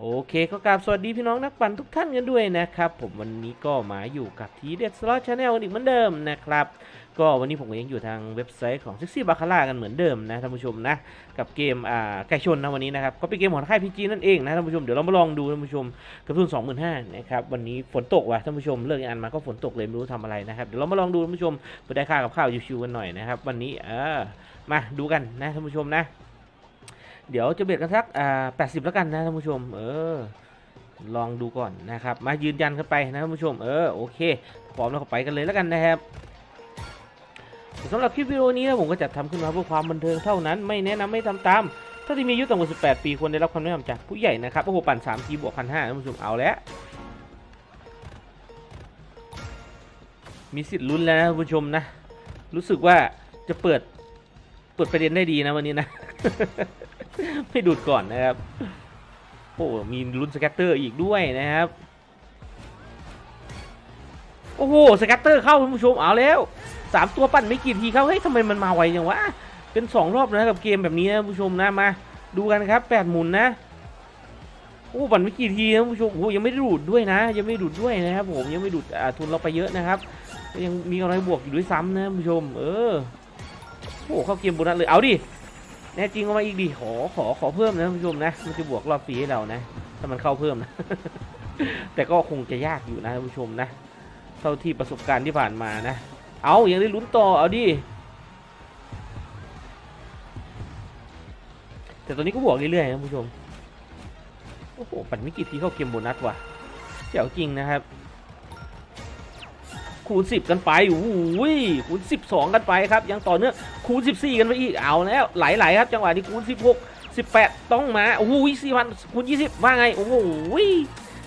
โอเคก็กราบสวัสดีพี่น้องนักปั่นทุกท่านกันด้วยนะครับ ผมวันนี้ก็มาอยู่กับทีเด็ดสล็อตชาแนลอีกเหมือนเดิมนะครับ ก็วันนี้ผมก็ยังอยู่ทางเว็บไซต์ของซิกซี่บาคาร่ากันเหมือนเดิมนะท่านผู้ชมนะ กับเกมอ่าไก่ชนนะวันนี้นะครับ ก็เป็นเกมของค่ายพีจีนั่นเองนะท่านผู้ชมเดี๋ยวเรามาลองดูท่านผู้ชมกระทุน25,000นะครับวันนี้ฝนตกว่ะท่านผู้ชมเลิกงานมาก็ฝนตกเลยไม่รู้ทำอะไรนะครับเดี๋ยวเรามาลองดูท่านผู้ชมไปได้ค่ากับข้าวชิวๆกันหน่อยนะครับวันนี้เออมาดูกันนะท่านผู้ชมนะ เดี๋ยวจะเบียดกันสักอ่า80แล้วกันนะท่านผู้ชม เออ ลองดูก่อนนะครับ มายืนยันกันไปนะท่านผู้ชม เออ โอเคพร้อมแล้วก็ไปกันเลยแล้วกันนะครับสำหรับคลิปวิดีโอนี้นะผมก็จัดทำขึ้นมาเพื่อความบันเทิงเท่านั้น ไม่แนะนำไม่ทำตาม ถ้าที่มีอายุต่ำกว่า 18 ปีควรได้รับคำแนะนำจากผู้ใหญ่นะครับ โอ้โห ปั่น3ทีบวกพันห้าท่านผู้ชมเอาแล้วมีสิทธิ์ลุ้นแล้วนะท่านผู้ชมนะ รู้สึกว่าจะเปิด เปิดประเด็นได้ดีนะวันนี้นะ ไม่ดูดก่อนนะครับ โอ้มีลุ้นสแกตเตอร์อีกด้วยนะครับ โอ้โหสแกตเตอร์เข้าท่านผู้ชมเอาแล้วสามตัวปั่นไม่กี่ทีเข้าเฮ้ยทำไมมันมาไวจังวะเป็นสองรอบนะกับเกมแบบนี้นะท่านผู้ชมนะมาดูกันครับแปดหมุนนะโอ้ปั่นไม่กี่ทีนะท่านผู้ชมโอ้ยังไม่ได้ดูดด้วยนะ ยังไม่ดูดด้วยนะครับผมยังไม่ดูดทุนเราไปเยอะนะครับยังมีกำไรบวกอยู่ด้วยซ้ำนะท่านผู้ชม เออโอ้เข้าเกมโบนัสเลยเอาดิ แน่จริงเอามาอีกดิขอขอขอเพิ่มนะท่านผู้ชมนะ มันจะบวกรอบฟรีให้เรานะ ถ้ามันเข้าเพิ่มนะ แต่ก็คงจะยากอยู่นะท่านผู้ชมนะ เท่าที่ประสบการณ์ที่ผ่านมานะ เอายังได้ลุ้นต่อเอาดิแต่ตอนนี้ก็บวกเรื่อยๆนะท่านผู้ชม โอ้โห ปั่นไม่กี่ทีเข้าเกมโบนัสว่ะเจ๋วจริงนะครับ คูณ 10 กันไปโอ้โหคูณ 12 กันไปครับ ยังต่อเนื่องคูณ 14 กันไปอีกเอาแล้วไหลๆครับจังหวะนี้คูณ 16 18 ต้องมาโอ้โห4,000คูณ 20 ว่าไงโอ้โห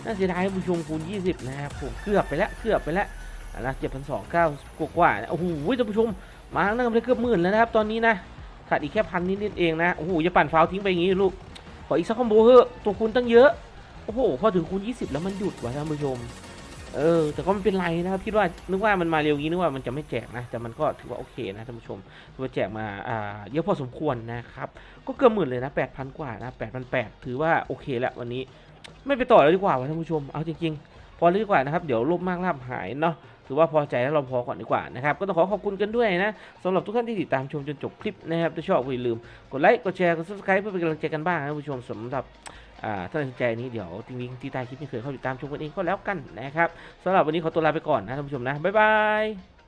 น่าเสียดายผู้ชมคูณ 20 นะครับผมเกือบไปแล้วเกือบไปแล้วอะนะ7,200 9กว่าๆโอ้โหท่านผู้ชมมาทั้งนั้นก็ได้เกือบหมื่นแล้วนะครับตอนนี้นะขาดอีกแค่พันนิดๆเองนะโอ้โหจะปั่นฟาวทิ้งไปอย่างนี้ลูกขออีกสักคอมโบเถอะตัวคูณตั้งเยอะโอ้โหพอถึงคูณ 20 แล้วมันหยุดว่ะท่านผู้ชม เออ แต่ก็ไม่เป็นไรนะครับคิดว่านึกว่ามันมาเร็วอย่างนี้นึกว่ามันจะไม่แจกนะ แต่มันก็ถือว่าโอเคนะท่านผู้ชมถือว่าแจกมาอ่าเยอะพอสมควรนะครับ ก็เกือบหมื่นเลยนะแปดพันกว่านะแปดพันแปดถือว่าโอเคแล้ววันนี้ ไม่ไปต่อแล้วดีกว่าวะท่านผู้ชม เอาจริงๆ พอเลยดีกว่านะครับ เดี๋ยวลบมากลาบหายเนาะถือว่าพอใจแล้วเราพอก่อนดีกว่านะครับ ก็ต้องขอขอบคุณกันด้วยนะสำหรับทุกท่านที่ติดตามชมจนจบคลิปนะครับถ้าชอบอย่าลืมกดไลค์กดแชร์กด subscribe เพื่อเป็นกำลังใจกันบ้างนะท่านผู้ชมสำหรับ ถ้าสนใจนี้เดี๋ยวทิ้งลิงก์ที่ใต้คลิปนี้เคยเข้าติดตามชมกันเองก็แล้วกันนะครับสำหรับวันนี้ขอตัวลาไปก่อนนะท่านผู้ชมนะบ๊ายบาย